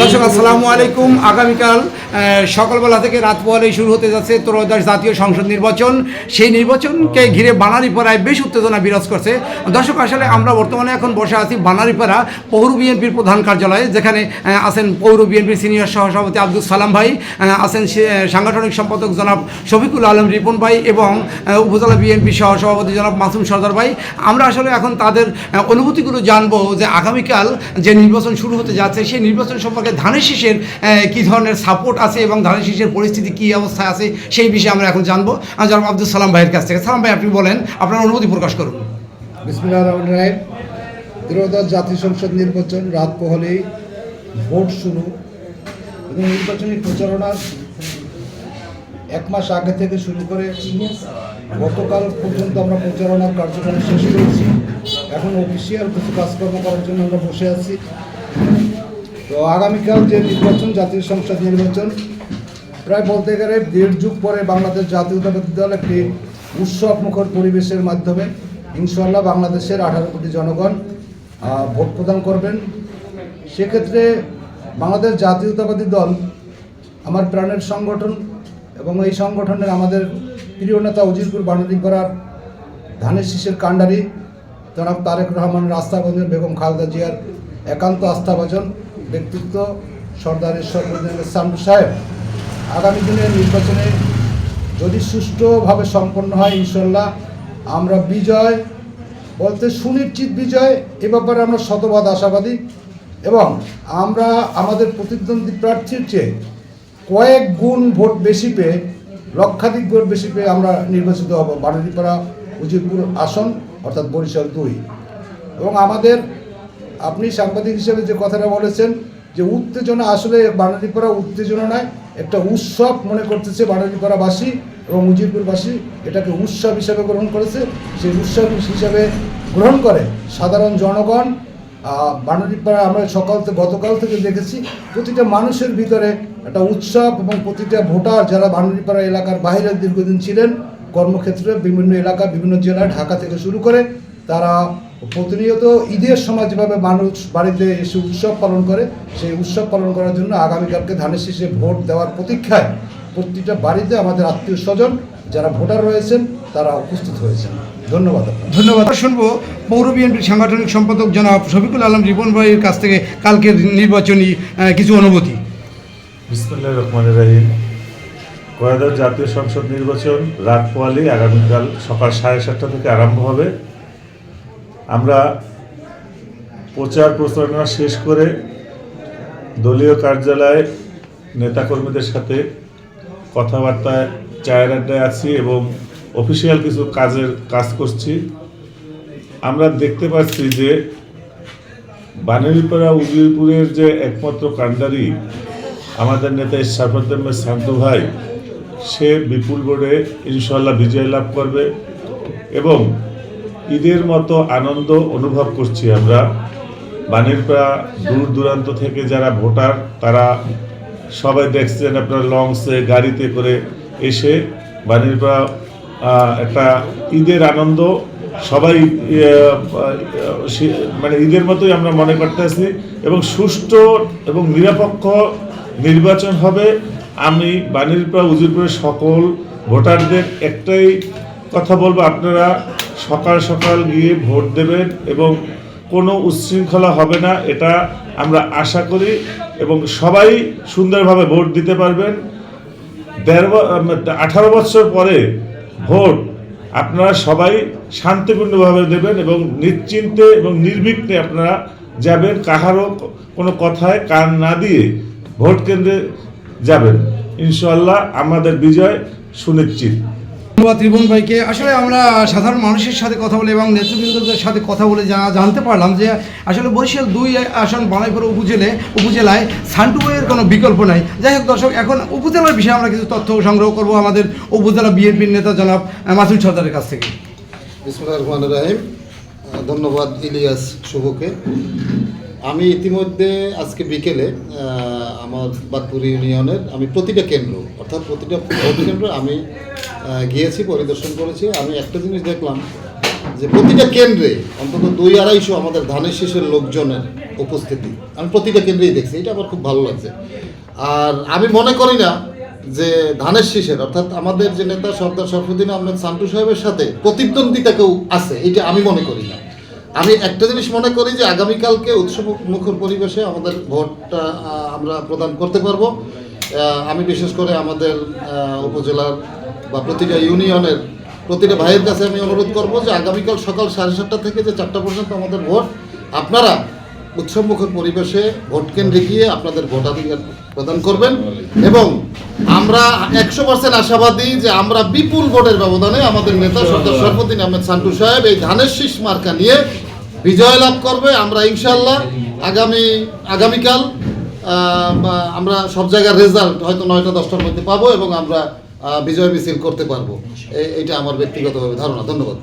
দর্শক আসসালামু আলাইকুম। আগামীকাল সকালবেলা থেকে রাত পোহালেই শুরু হতে যাচ্ছে ত্রয়োদশ জাতীয় সংসদ নির্বাচন। সেই নির্বাচনকে ঘিরে বানারীপাড়ায় বেশ উত্তেজনা বিরাজ করছে। দর্শক, আসলে আমরা বর্তমানে এখন বসে আছি বানারীপাড়া পৌর বিএনপির প্রধান কার্যালয়ে, যেখানে আছেন পৌর বিএনপির সিনিয়র সহসভাপতি আব্দুল সালাম ভাই আছেন সাংগঠনিক সম্পাদক জনাব শফিকুল আলম রিপন ভাই এবং উপজেলা বিএনপি সহসভাপতি জনাব মাসুম সর্দার ভাই। আমরা আসলে এখন তাদের অনুভূতিগুলো জানব যে আগামীকাল যে নির্বাচন শুরু হতে যাচ্ছে, সেই নির্বাচন সম্পর্কে ধানের শীষের কী ধরনের সাপোর্ট আছে এবং ধানের শীষের পরিস্থিতি কী অবস্থায় আছে সেই বিষয়ে আমরা এখন জানব। আহ, জনাব আব্দুল সালাম ভাইয়ের কাছ থেকে। সালাম ভাই আপনি বলেন আপনার অনুমতি প্রকাশ করুন। বিসমিল্লাহ জাতীয় সংসদ নির্বাচন রাত পোহলেই ভোট শুরু। এবং নির্বাচনী প্রচারণার এক মাস আগে থেকে শুরু করে গতকাল পর্যন্ত আমরা প্রচারণার কার্যক্রম শেষ করেছি। এখন অফিসিয়াল কিছু কাজকর্ম করার জন্য আমরা বসে আছি। তো আগামীকাল যে নির্বাচন, জাতীয় সংসদ নির্বাচন, প্রায় বলতে গেলে দেড় যুগ পরে বাংলাদেশ জাতীয়তাবাদী দল একটি উৎসব মুখর পরিবেশের মাধ্যমে ইনশাল্লাহ বাংলাদেশের আঠারো কোটি জনগণ ভোট প্রদান করবেন। সেক্ষেত্রে বাংলাদেশ জাতীয়তাবাদী দল আমার প্রাণের সংগঠন এবং এই সংগঠনের আমাদের প্রিয় নেতা উজিরপুর করার ধানের শীষের কাণ্ডারি, জনাব তারেক রহমানের আস্থাভাজন বেগম খালদা জিয়ার একান্ত আস্থাভাজন। ব্যক্তিত্ব সর্দার ঈশ্বর সামু সাহেব। আগামী দিনের নির্বাচনে যদি সুষ্ঠুভাবে সম্পন্ন হয়, ইনশাল্লাহ আমরা বিজয়, বলতে সুনিশ্চিত বিজয়, এ ব্যাপারে আমরা শতবাদ আশাবাদী। এবং আমরা আমাদের প্রতিদ্বন্দ্বী প্রার্থীর চেয়ে কয়েক গুণ ভোট বেশি পেয়ে, লক্ষাধিক ভোট বেশি পেয়ে আমরা নির্বাচিত হব। বারুলিপাড়া উজিরপুর আসন, অর্থাৎ বরিশাল দুই। এবং আমাদের আপনি সাংবাদিক হিসেবে যে কথাটা বলেছেন, যে উত্তেজনা আসলে বানারীপাড়া উত্তেজনা নয়, একটা উৎসব মনে করতেছে বানারীপাড়াবাসী এবং উজিরপুরবাসী এটাকে উৎসব হিসাবে গ্রহণ করেছে। সেই উৎসব হিসাবে গ্রহণ করে সাধারণ জনগণ বানারীপাড়া আমরা সকাল থেকে, গতকাল থেকে দেখেছি, প্রতিটা মানুষের ভিতরে একটা উৎসব এবং প্রতিটা ভোটার যারা বানারীপাড়া এলাকার বাইরে দীর্ঘদিন ছিলেন, কর্মক্ষেত্রে বিভিন্ন এলাকা, বিভিন্ন জেলা, ঢাকা থেকে শুরু করে তারা প্রতিনিয়ত ঈদের সময় যেভাবে মানুষ বাড়িতে এসে উৎসব পালন করে সেই উৎসব পালন করার জন্য আগামীকালকে ধানের শীষে ভোট দেওয়ার প্রতীক্ষায় প্রতিটা বাড়িতে আমাদের আত্মীয় স্বজন যারা ভোটার রয়েছেন তারা উপস্থিত হয়েছেন। ধন্যবাদ ধন্যবাদ। শুনব পৌর বিএনপির সাংগঠনিক সম্পাদক জনাব শফিকুল আলম রিপন ভাইয়ের কাছ থেকে কালকের নির্বাচনী কিছু অনুভূতি। বিসমুল্লাহ রহমান রাহিম। কয়েদার জাতীয় সংসদ নির্বাচন রাত পোয়ালি আগামীকাল সকাল সাড়ে সাতটা থেকে আরম্ভ হবে। আমরা প্রচার প্রচারণা শেষ করে দলীয় কার্যালয়ে নেতাকর্মীদের সাথে কথাবার্তায় চায়ের আড্ডায় আছি এবং অফিসিয়াল কিছু কাজের কাজ করছি। আমরা দেখতে পাচ্ছি যে বানেরিপাড়া উদয়পুরের যে একমাত্র কাণ্ডারি আমাদের নেতা ইশাফুদ্দিন শান্ত ভাই, সে বিপুল বোর্ডে ইনশাল্লাহ বিজয় লাভ করবে এবং ঈদের মতো আনন্দ অনুভব করছি আমরা। বানেরপাড়া দূর দূরান্ত থেকে যারা ভোটার তারা সবাই দেখছেন আপনার লঞ্চে গাড়িতে করে এসে বানেরপাড়া আহ, একটা ঈদের আনন্দ। সবাই মানে ঈদের মতোই আমরা মনে করতেছি এবং সুষ্ঠু এবং নিরপেক্ষ নির্বাচন হবে। আমি বাণীরপাড়া উজিরপুরের সকল ভোটারদের একটাই কথা বলব আপনারা সকাল সকাল গিয়ে ভোট দেবেন এবং কোনো উচ্ছৃঙ্খলা হবে না, এটা আমরা আশা করি এবং সবাই সুন্দরভাবে ভোট দিতে পারবেন। দেড় আঠারো বছর পরে ভোট আপনারা সবাই শান্তিপূর্ণভাবে দেবেন এবং নিশ্চিন্তে এবং নির্বিঘ্নে আপনারা যাবেন, কাহারও কোনো কথায় কান না দিয়ে ভোট কেন্দ্রে যাবেন। ইনশাল্লাহ আমাদের বিজয় সুনিশ্চিত। ধন্যবাদ রিপন ভাইকে। আসলে আমরা সাধারণ মানুষের সাথে কথা বলে এবং নেতৃবৃন্দদের সাথে কথা বলে যা জানতে পারলাম যে আসলে বরিশাল দুই আসন বানাইপুর উপজেলে উপজেলায় সান্টু বইয়ের কোনো বিকল্প নাই। যাই হোক দর্শক, এখন উপজেলার বিষয়ে আমরা কিছু তথ্য সংগ্রহ করব আমাদের উপজেলা বিএনপির নেতা জনাব মাসুদ সর্দারের কাছ থেকে। বিসমুল্লাহ রহমান রাহিম। ধন্যবাদ ইলিয়াস শুভকে। আমি ইতিমধ্যে আজকে বিকেলে আমার বাদপুর ইউনিয়নের আমি প্রতিটা কেন্দ্র, অর্থাৎ প্রতিটা ভোট কেন্দ্র আমি গিয়েছি, পরিদর্শন করেছি। আমি একটা জিনিস দেখলাম যে প্রতিটা কেন্দ্রে অন্তত দুই আড়াইশো আমাদের ধানের শীষের লোকজনের উপস্থিতি। আমি প্রতিটা কেন্দ্রেই দেখছি, এটা আমার খুব ভালো লাগছে। আর আমি মনে করি না যে ধানের শীষের, অর্থাৎ আমাদের যে নেতা সর্দার শরফুদ্দিন আহমেদ সান্টু সাহেবের সাথে প্রতিদ্বন্দ্বিতা কেউ আছে, এটা আমি মনে করি না। আমি একটা জিনিস মনে করি যে আগামীকালকে উৎসব মুখর পরিবেশে আমাদের ভোটটা আমরা প্রদান করতে পারব। আমি বিশেষ করে আমাদের উপজেলার বা প্রতিটা ইউনিয়নের প্রতিটা ভাইয়ের কাছে আমি অনুরোধ করব যে আগামীকাল সকাল সাড়ে সাতটা থেকে যে চারটা পর্যন্ত আমাদের ভোট, আপনারা উৎসবমুখর পরিবেশে ভোট কেন্দ্রে গিয়ে আপনাদের ভোটাধিকার প্রদান করবেন এবং আমরা একশো পার্সেন্ট আশাবাদী যে আমরা বিপুল ভোটের ব্যবধানে আমাদের নেতা সর্দার সরফুদ্দিন আহমেদ সান্টু সাহেব এই ধানের শীষ মার্কা নিয়ে বিজয় লাভ করবে, আমরা ইনশাল্লাহ আগামী, আগামীকাল আমরা সব জায়গার রেজাল্ট হয়তো নয়টা, দশটার মধ্যে পাবো এবং আমরা বিজয় মিছিল করতে পারব। এটা আমার ব্যক্তিগতভাবে ধারণা। ধন্যবাদ।